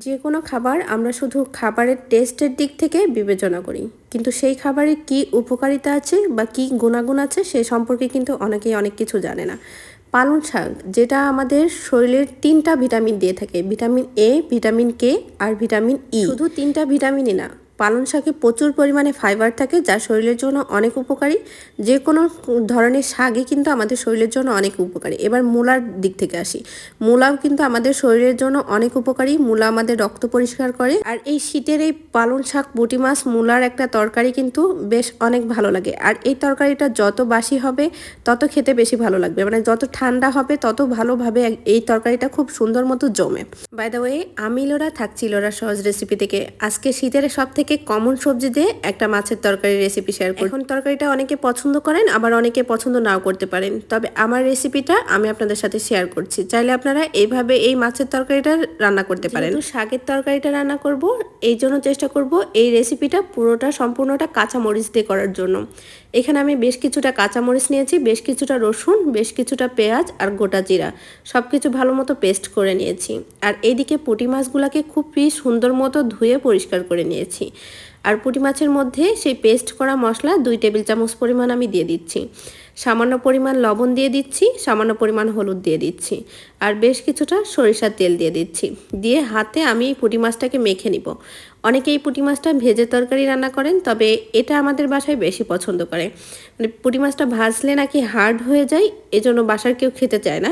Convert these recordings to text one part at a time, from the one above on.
যে কোনো খাবার আমরা শুধু খাবারের টেস্টের দিক থেকে বিবেচনা করি। কিন্তু সেই খাবারের কি উপকারিতা আছে বা কি গুণাগুণ আছে সে সম্পর্কে কিন্তু অনেকেই অনেক কিছু জানে না। পালং শাক, যেটা আমাদের শরীরের তিনটা ভিটামিন দিয়ে থাকে, ভিটামিন এ ভিটামিন কে আর ভিটামিন ই শুধু তিনটা ভিটামিনই না পালং শাকে প্রচুর পরিমাণে ফাইবার থাকে, যা শরীরের জন্য অনেক উপকারী। যে কোনো ধরনের শাকই কিন্তু আমাদের শরীরের জন্য অনেক উপকারী। এবার মূলার দিক থেকে আসি। মূলাও কিন্তু আমাদের শরীরের জন্য অনেক উপকারী। মূলা আমাদের রক্ত পরিষ্কার করে। আর এই শীতের এই পালং শাক, পুঁটি মাছ, মূলার একটা তরকারি কিন্তু বেশ অনেক ভালো লাগে। আর এই তরকারিটা যত বাসি হবে, তত খেতে বেশি ভালো লাগবে। মানে যত ঠান্ডা হবে, তত ভালোভাবে এই তরকারিটা খুব সুন্দর মতো জমে। বাই দ্য ওয়ে আমি লোরা সহজ রেসিপি থেকে। আজকে শীতের সব থেকে কমন সবজি দিয়ে একটা মাছের তরকারি রেসিপি শেয়ার করি। এখন তরকারিটা অনেকে পছন্দ করেন আবার অনেকে পছন্দ নাও করতে পারেন। তবে আমার রেসিপিটা আমি আপনাদের সাথে শেয়ার করছি। চাইলে আপনারা এইভাবে এই মাছের তরকারিটা রান্না করতে পারেন। শাকের তরকারিটা রান্না করব এই জন্য চেষ্টা করব এই রেসিপিটা পুরোটা সম্পূর্ণটা কাঁচা মরিচ দিয়ে করার জন্য। এখানে আমি বেশ কিছুটা কাঁচামরিচ নিয়েছি বেশ কিছুটা রসুন বেশ কিছুটা পেঁয়াজ আর গোটা জিরা। সব কিছু ভালো মতো পেস্ট করে নিয়েছি। আর এইদিকে পুঁটি মাছগুলোকে খুবই সুন্দর মতো ধুয়ে পরিষ্কার করে নিয়েছি। আর পুঁটি মাছের মধ্যে সেই পেস্ট করা মশলা দুই টেবিল চামচ পরিমাণ আমি দিয়ে দিচ্ছি। সামান্য পরিমাণ লবণ দিয়ে দিচ্ছি, সামান্য পরিমাণ হলুদ দিয়ে দিচ্ছি আর বেশ কিছুটা সরিষার তেল দিয়ে দিচ্ছি। দিয়ে হাতে আমি এই পুঁটি মাছটাকে মেখে নিব। অনেকে এই পুঁটি মাছটা ভেজে তরকারি রান্না করেন, তবে এটা আমাদের বাসায় বেশি পছন্দ করে। মানে পুঁটি মাছটা ভাজলে নাকি হার্ড হয়ে যায়, এজন্য বাসার কেউ খেতে চায় না।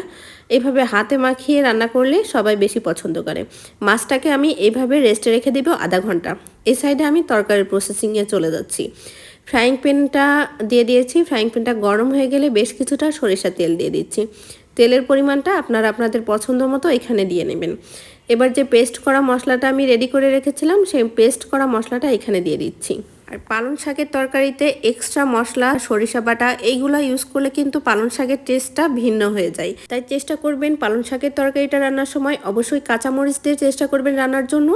এভাবে হাতে মাখিয়ে রান্না করলে সবাই বেশি পছন্দ করে। মাছটাকে আমি এইভাবে রেস্টে রেখে দিব আধা ঘণ্টা। এই সাইডে আমি তরকারির প্রসেসিংয়ে চলে যাচ্ছি। ফ্রাইং প্যানটা দিয়ে দিয়েছি। ফ্রাইং প্যানটা গরম হয়ে গেলে বেশ কিছুটা সরিষা তেল দিয়ে দিচ্ছি। তেলের পরিমাণটা আপনারা আপনাদের পছন্দ মতো এখানে দিয়ে নেবেন। এবার যে পেস্ট করা মশলাটা আমি রেডি করে রেখেছিলাম, সেই পেস্ট করা মশলাটা এখানে দিয়ে দিচ্ছি। আর পালং শাকের তরকারিতে এক্সট্রা মশলা, সরিষা বাটা, এইগুলো ইউজ করলে কিন্তু পালং শাকের টেস্টটা ভিন্ন হয়ে যায়। তাই চেষ্টা করবেন পালং শাকের তরকারিটা রান্নার সময় অবশ্যই কাঁচামরিচ দিয়ে চেষ্টা করবেন রান্নার জন্য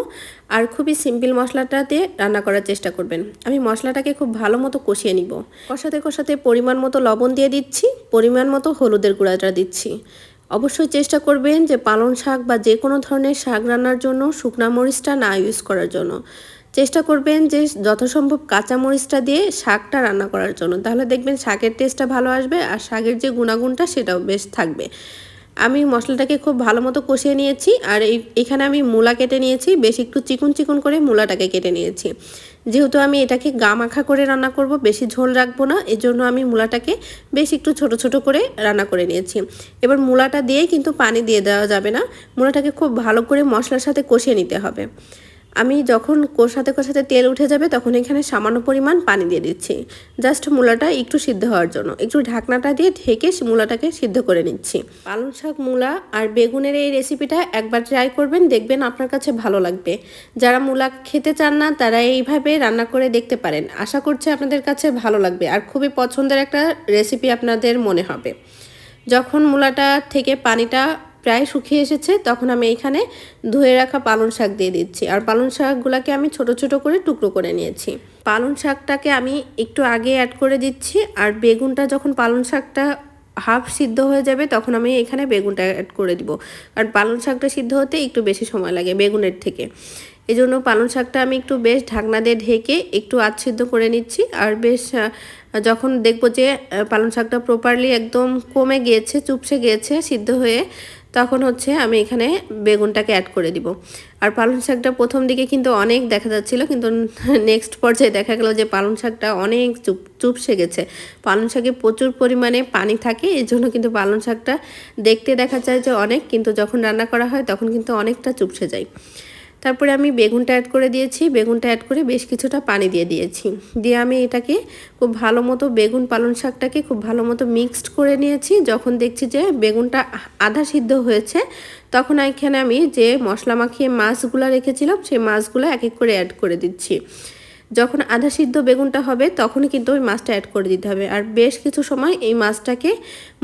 আর খুবই সিম্পল মশলাটা দিয়ে রান্না করার চেষ্টা করবেন। আমি মশলাটাকে খুব ভালো মতো কষিয়ে নিব। কষাতে কষাতে পরিমাণ মতো লবণ দিয়ে দিচ্ছি, পরিমাণ মতো হলুদের গুঁড়াটা দিচ্ছি। অবশ্যই চেষ্টা করবেন যে পালং শাক বা যে কোনো ধরনের শাক রান্নার জন্য শুকনা মরিচটা না ইউজ করার জন্য। চেষ্টা করবেন যে যথাসম্ভব কাঁচামরিচটা দিয়ে শাকটা রান্না করার জন্য। তাহলে দেখবেন শাকের টেস্টটা ভালো আসবে আর শাকের যে গুণাগুণটা সেটাও বেশ থাকবে। আমি মশলাটাকে খুব ভালো মতো কষিয়ে নিয়েছি আর এখানে আমি মূলা কেটে নিয়েছি, বেশ একটু চিকুন চিকুন করে মূলাটাকে কেটে নিয়েছি। যেহেতু আমি এটাকে গা মাখা করে রান্না করব, বেশি ঝোল রাখব না, এজন্য আমি মূলাটাকে বেশ একটু ছোট ছোট করে রান্না করে নিয়েছি। এবার মূলাটা দিয়েই কিন্তু পানি দিয়ে দেওয়া যাবে না, মূলাটাকে খুব ভালো করে মশলার সাথে কষিয়ে নিতে হবে। আমি যখন কষাতে কষাতে তেল উঠে যাবে, তখন এখানে সামান্য পরিমাণ পানি দিয়ে দিচ্ছি। জাস্ট মূলাটা একটু সিদ্ধ হওয়ার জন্য। একটু ঢাকনাটা দিয়ে ঢেকে মূলাটাকে সিদ্ধ করে নিচ্ছি। পালং শাক, মূলা আর বেগুনের এই রেসিপিটা একবার ট্রাই করবেন, দেখবেন আপনার কাছে ভালো লাগবে। যারা মূলা খেতে চান না, তারা এইভাবে রান্না করে দেখতে পারেন। আশা করছি আপনাদের কাছে ভালো লাগবে আর খুবই পছন্দের একটা রেসিপি আপনাদের মনে হবে। যখন মূলাটা থেকে পানিটা প্রায় শুকিয়ে এসেছে, তখন আমি এইখানে ধুয়ে রাখা পালং শাক দিয়ে দিচ্ছি। আর পালং শাকগুলোকে আমি ছোট ছোট করে টুকরো করে নিয়েছি। পালং শাকটাকে আমি একটু আগে অ্যাড করে দিচ্ছি, আর বেগুনটা যখন পালং শাকটা হাফ সিদ্ধ হয়ে যাবে, তখন আমি এখানে বেগুনটা অ্যাড করে দিব। কারণ পালং শাকটা সিদ্ধ হতে একটু বেশি সময় লাগে বেগুনের থেকে। এই জন্য পালং শাকটা আমি একটু বেশ ঢাকনা দিয়ে ঢেকে একটু আচ্ছিদ্ধ করে নিচ্ছি, আর বেশ যখন দেখব যে পালং শাকটা প্রপারলি একদম কমে গিয়েছে, চুপসে গিয়েছে, সিদ্ধ হয়ে তখন হচ্ছে আমি এখানে বেগুনটাকে অ্যাড করে দিব। আর পালং শাকটা প্রথম দিকে কিন্তু অনেক দেখা যাচ্ছিল, কিন্তু নেক্সট পর্যায়ে দেখা গেল যে পালং শাকটা অনেক চুপ, চুপসে গেছে। পালং শাকে প্রচুর পরিমাণে পানি থাকে এই জন্য কিন্তু পালং শাকটা দেখতে দেখা যায় যে অনেক, কিন্তু যখন রান্না করা হয় তখন কিন্তু অনেকটা চুপসে যায়। তারপরে আমি বেগুনটা অ্যাড করে দিয়েছি, বেগুনটা অ্যাড করে বেশ কিছুটা পানি দিয়ে দিয়েছি। দিয়ে আমি এটাকে খুব ভালো মতো বেগুন পালন শাকটাকে খুব ভালো মতো মিক্সড করে নিয়েছি। যখন দেখছি যে বেগুনটা আধা সিদ্ধ হয়েছে, তখন এখানে আমি যে মশলা মাখিয়ে মাছগুলো রেখেছিলাম, সেই মাছগুলো এক এক করে অ্যাড করে দিচ্ছি। যখন আধা সিদ্ধ বেগুনটা হবে, তখনই কিন্তু ওই মাছটা অ্যাড করে দিতে হবে। আর বেশ কিছু সময় এই মাছটাকে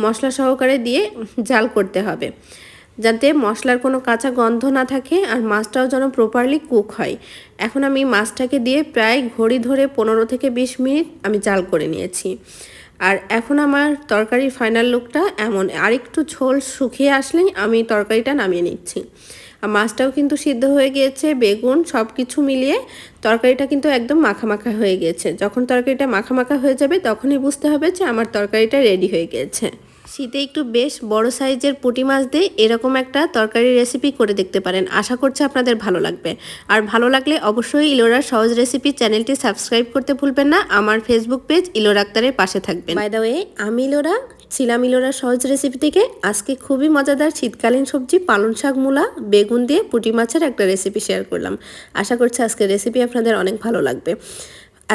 মশলা সহকারে দিয়ে জাল করতে হবে। যাতে মশলার কোনো কাঁচা গন্ধ না থাকে আর মাছটাও যেন প্রপারলি কুক হয়। এখন আমি মাছটাকে দিয়ে প্রায় ঘড়ি ধরে পনেরো থেকে বিশ মিনিট আমি জাল করে নিয়েছি। আর এখন আমার তরকারির ফাইনাল লুকটা এমন, আরেকটু ঝোল শুকিয়ে আসলেই আমি তরকারিটা নামিয়ে নিচ্ছি। আর মাছটাও কিন্তু সিদ্ধ হয়ে গিয়েছে, বেগুন সব কিছু মিলিয়ে তরকারিটা কিন্তু একদম মাখা মাখা হয়ে গিয়েছে। যখন তরকারিটা মাখা মাখা হয়ে যাবে তখনই বুঝতে হবে যে আমার তরকারিটা রেডি হয়ে গিয়েছে। শীতে একটু বেশ বড় সাইজের পুঁটি মাছ দিয়ে এরকম একটা তরকারি রেসিপি করে দেখতে পারেন। আশা করছি আপনাদের ভালো লাগবে। আর ভালো লাগলে অবশ্যই ইলোরার সহজ রেসিপি চ্যানেলটি সাবস্ক্রাইব করতে ভুলবেন না। আমার ফেসবুক পেজ ইলোর আক্তারের পাশে থাকবেন। বাই দ্য ওয়ে আমি ইলোরা, ছিলাম ইলোরা সহজ রেসিপি থেকে। আজকে খুবই মজাদার শীতকালীন সবজি পালং শাক, মূলা, বেগুন দিয়ে পুঁটি মাছের একটা রেসিপি শেয়ার করলাম। আশা করছি আজকের রেসিপি আপনাদের অনেক ভালো লাগবে।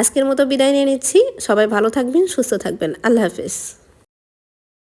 আজকের মতো বিদায় নিয়ে নিচ্ছি। সবাই ভালো থাকবেন, সুস্থ থাকবেন। আল্লাহ হাফিজ।